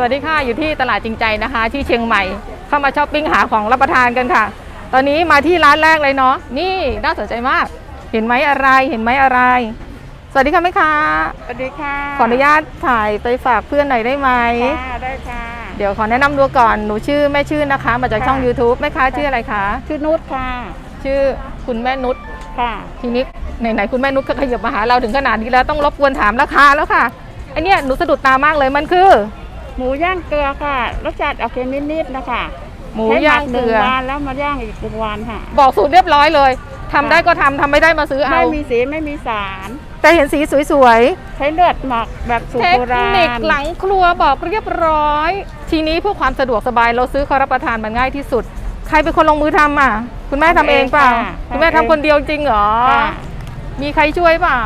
สวัสดีค่ะ อยู่ที่ตลาดจริงใจนะคะ ที่เชียงใหม่ เข้ามาช้อปปิ้งหาของรับประทานกันค่ะ ตอนนี้มาที่ร้านแรกเลยเนาะนี่น่าสนใจมาก เห็นไหมอะไรเห็นไหมอะไร สวัสดีค่ะแม่ค้าสวัสดีค่ะขออนุญาตถ่ายไปฝากเพื่อนหน่อยได้ไหมค่ะได้ค่ะ เดี๋ยวขอแนะนำตัวก่อนหนูชื่อแม่ชื่อนะคะ มาจากช่อง ค่ะ YouTube แม่ค้าชื่ออะไรคะชื่อนุชค่ะ ชื่อคุณแม่นุชค่ะ ทีนี้ไหนๆคุณแม่นุชก็ขยับมาหาเราถึงขนาดนี้แล้วต้องรบกวนถามราคาแล้วค่ะไอเนี้ยหนูสะดุดตามากเลยมันคือ หมูย่างเกลือค่ะรสชาติโอเคนิดๆนะคะหมูย่างเกลือใช้หมัหนึ่งวันแล้วมาย่างอีกหนึ่งวันค่ะ บอกสูตรเรียบร้อยเลยทำได้ก็ทำทำไม่ได้มาซื้อเอา ไม่มีสีไม่มีสาร แต่เห็นสีสวยใช้เลือดหมักแบบสูๆตเทรคโบราณนิคหลังครัวบอกเรียบร้อย ทีนี้เพื่อความสะดวกสบายเราซื้อเขารับประทานมันง่ายที่สุด ใครเป็นคนลงมือทำอะ คุณแม่ทำเองเปล่า คุณแม่ทำคนเดียวจริงเหรอค่ะมีใครช่วยเปล่า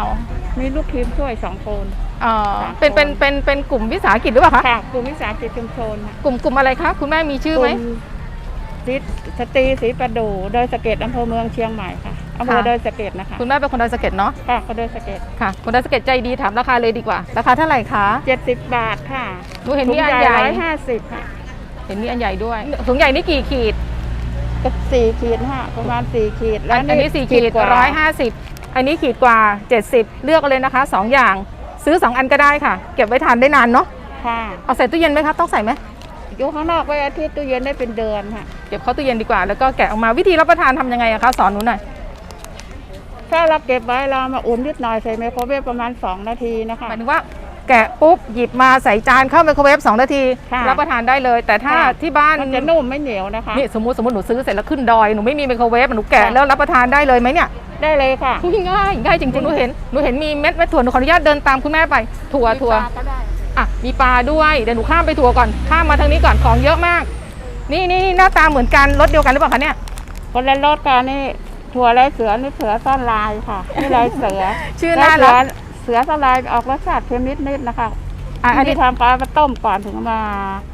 มีลูกทีมช่วยสองคน อ๋อสามเป็นเป็นคนเป็นเป็นกลุ่มวิสาหกิจหรือเปล่าคะค่ะกลุ่มวิสาหกิจชุมชนค่ะกลุ่มกลุ่มอะไรคะคุณแม่มีชื่อไหม กลุ่สิสตรีสีประดูโดยสะเก็ดอำเภอเมืองเชียงใหม่ค่ะอำเภอค่ะ โดยสะเก็ดนะคะคุณแม่เป็นคนดอยสะเก็ดเนาะค่ะก็โดยสะเก็ดค่ะคนดอยสะเก็ดใจดีถามราคาเลยดีกว่าราคาเท่าไหร่คะเจ็ดสิบบาทค่ะหนูเห็นมีอันใหญ่ร้อยห้าสิบค่ะเห็นมีอันใหญ่ด้วยถุงใหญ่นี่กี่ขีด ก็สี่ขีดฮะประมาณสี่ขีดอันอันนี้สี่ขีดกว่าร้อยห้าสิบ อันนี้ขีดกว่าเจ็ดสิบเลือกเอาเลยนะคะสองอย่างซื้อสองอันก็ได้ค่ะ เก็บไว้ทานได้นานเนาะค่ะเอาใส่ตู้เย็นไหมคะต้องใส่ไหมอยู่ข้างนอกไว้อาทิตย์ตู้เย็นได้เป็นเดือนค่ะเก็บเข้าตู้เย็นดีกว่าแล้วก็แกะออกมาวิธีรับประทานทำยังไงอะคะสอนหนูหน่อยถ้าเราเก็บไว้เรามาอุ่นนิดหน่อยใส่ไมโครเวฟประมาณ 2 นาทีนะคะหมายถึงว่า แกะปุ๊บหยิบมาใส่จานเข้าไมโครเวฟสองนาทีค่ะ รับประทานได้เลย แต่ถ้าค่ะที่บ้านมันจะนุ่มไม่เหนียวนะคะ นี่สมมติสมมติหนูซื้อเสร็จแล้วขึ้นดอยหนูไม่มีไมโครเวฟหนูแกะค่ะ แล้วรับประทานได้เลยไหมเนี่ยได้เลยค่ะอุ๊ยง่ายง่ายจริงๆหนูเห็นหนูเห็นมีเม็ดเม็ดถั่วหนูขออนุญาตเดินตามคุณแม่ไปถั่วถั่ว มีปลาก็ได้ อะมีปลาด้วยเดี๋ยวหนูข้ามไปถั่วก่อนข้ามมาทางนี้ก่อนของเยอะมาก นี่นี่หน้าตาเหมือนกันรสเดียวกันหรือเปล่าคะเนี่ยคนละรสกันนี่ถั่วลายเสือนี่เสือซ่อนลายค่ะนี่ลายเสือชื่อน่ารักและเสือ เสือซ่อนลายออกรสชาติเค็มนิดๆนะคะอะอันนี้ที่ทำปลามาต้มก่อนถึงมา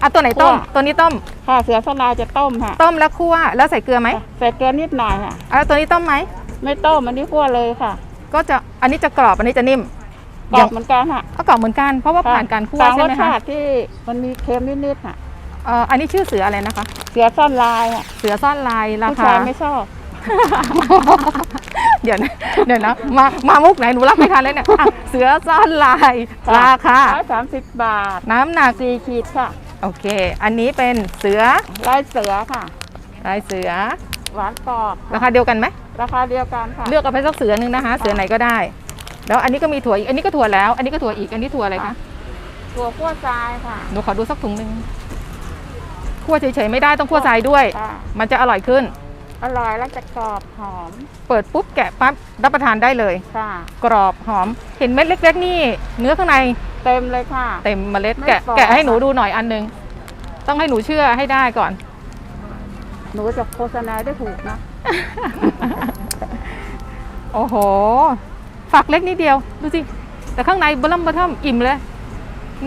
อะตัวไหนต้ม คั่ว ตัวนี้ต้ม ค่ะเสือซ่อนลายจะต้มค่ะต้มแล้วคั่วแล้วใส่เกลือไหมใส่เกลือนิดหน่อยค่ะ อะแล้วตัวนี้ต้มไหม ไม่ต้มอันนี้คั่วเลยค่ะก็จะอันนี้จะกรอบอันนี้จะนิ่มกรอบเหมือนกันค่ะก็กรอบเหมือนกันเพราะว่าผ่านการคั่วต่างใช่รไหสมคะชาติที่มันมีเค็มนิดๆค่ะ เอ่ออันนี้ชื่อเสืออะไรนะคะ เสือซ่อนลายค่ะเสือซ่อนลายราผู้คาชายไม่ชอบ เดี๋ยวนะเดี๋ยวนะมามามุกไหนหนูรับไม่ทันเลยเนี่ยอะเสือซ่อนลายราคาร้อยสามสิบบาทน้ำหนักสี่ขีดค่ะ โอเค อันนี้เป็นเสือลายเสือค่ะ ลายเสือหวานกรอบราคาเดียวกันไหมราคาเดียวกันค่ะเลือกเอาไปสักเสือหนึ่งนะคะ เสือไหนก็ได้ แล้วอันนี้ก็มีถั่วอีกอันนี้ก็ถั่วแล้ว อันนี้ก็ถั่วอีกอันนี้ถั่วอะไรคะถั่วคั่วทรายค่ะหนูขอดูสักถุงหนึ่งคั่วเฉยๆไม่ได้ต้องคั่วทรายด้วยค่ะมันจะอร่อยขึ้น อร่อยแล้วจะกรอบหอมเปิดปุ๊บแกะปั๊บรับประทานได้เลย ค่ะกรอบหอม เห็นเม็ดเล็ก ๆ นี่ เนื้อข้างในเต็มเลยค่ะ เต็มเมล็ดไม่แกะปอกแกะให้หนูดูหน่อยอันหนึง ต้องให้หนูเชื่อให้ได้ก่อน หนูจะโฆษณาได้ถูกนะ โอ้โห ฝักเล็กนิดเดียว ดูสิ แต่ข้างในเบลัมเบอร์ทัมอิ่มเลย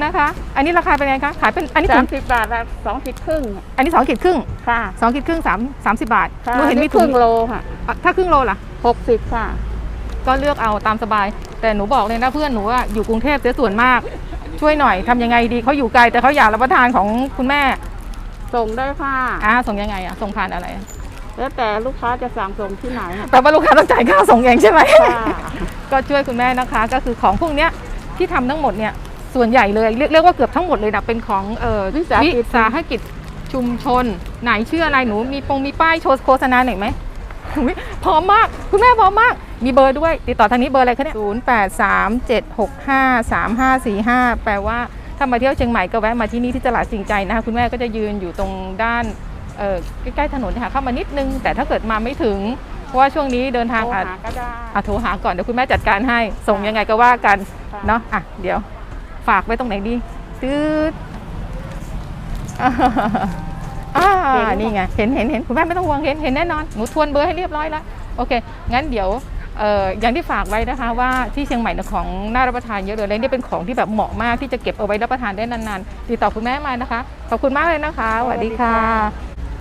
นะคะ อันนี้ราคาเป็นไงคะ ขายเป็นอันนี้สาถุมงสิบบาทละสองขีดครึ่งอันนี้สองขีดครึ่งค่ะสองขีดครึ่งสามสามสิบบาทค่ะหนูเห็นมีคถุงรึ่งโลค่ะอะถ้าครึ่งโลล่ะ หกสิบค่ะ ก็เลือกเอาตามสบาย แต่หนูบอกเลยนะเพื่อนหนูอะอยู่กรุงเทพเสียส่วนมาก ช่วยหน่อยทำยังไงดีเขาอยู่ไกลแต่เขาอยากรับประทานของคุณแม่ส่งได้ค่ะ อ่าส่งยังไงอะส่งผ่านอะไรอะแล้วแต่ลูกค้าจะสั่งส่งที่ไหนค่ะ แต่ว่าลูกค้าต้องจ่ายค่าส่งเองใช่ไหมค่ะก็ช่วยคุณแม่นะคะ ก็คือของพวกเนี้ยที่ทำทั้งหมดเนี่ย ส่วนใหญ่เลยเรียกเรียกว่าเกือบทั้งหมดเลยนะเป็นของเอ่อวิสาหกิจ สาหกิจชุมชน ไหนชื่ออะไรหนูมีปงมีป้ายโชว์โฆษณาหน่อยไหมอุ๊ยพร้อมมาก คุณแม่พร้อมมาก มีเบอร์ด้วย ติดต่อทางนี้เบอร์อะไรคะเนี่ยศูนย์แปดสามเจ็ดหกห้าสามห้าสี่ห้าแปลว่าถ้ามาเที่ยวเชียงใหม่ก็แวะมาที่นี่ที่ตลาดสิงใจนะคะ คุณแม่ก็จะยืนอยู่ตรงด้านเออใกล้ๆถนนค่ะเข้ามานิดนึง แต่ถ้าเกิดมาไม่ถึง เพราะว่าช่วงนี้เดินทางโทรอาจหาก็ได้ อะโทรหาก่อนเดี๋ยวคุณแม่จัดการให้ ส่งยังไงก็ว่ากัน ค่ะ เนาะอะ เดี๋ยว ฝากไว้ตรงไหนดีตืดอ่านี่ไง เห็นเห็นเห็นคุณแม่ไม่ต้องห่วงเห็นเห็นแน่นอนหนูทวนเบอร์ให้เรียบร้อยแล้วโอเค งั้นเดี๋ยวเอ่ออย่างที่ฝากไว้นะคะว่าที่เชียงใหม่เนี่ยของน่ารับประทานเยอะเลยและนี่เป็นของที่แบบเหมาะมากที่จะเก็บเอาไว้รับประทานได้นานๆติดต่อคุณแม่มานะคะ ขอบคุณมากเลยนะคะสวัสดีค่ะ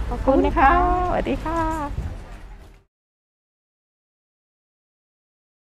ขอบขอบคุคุณณนะนะคะคะสวัสดีค่ะ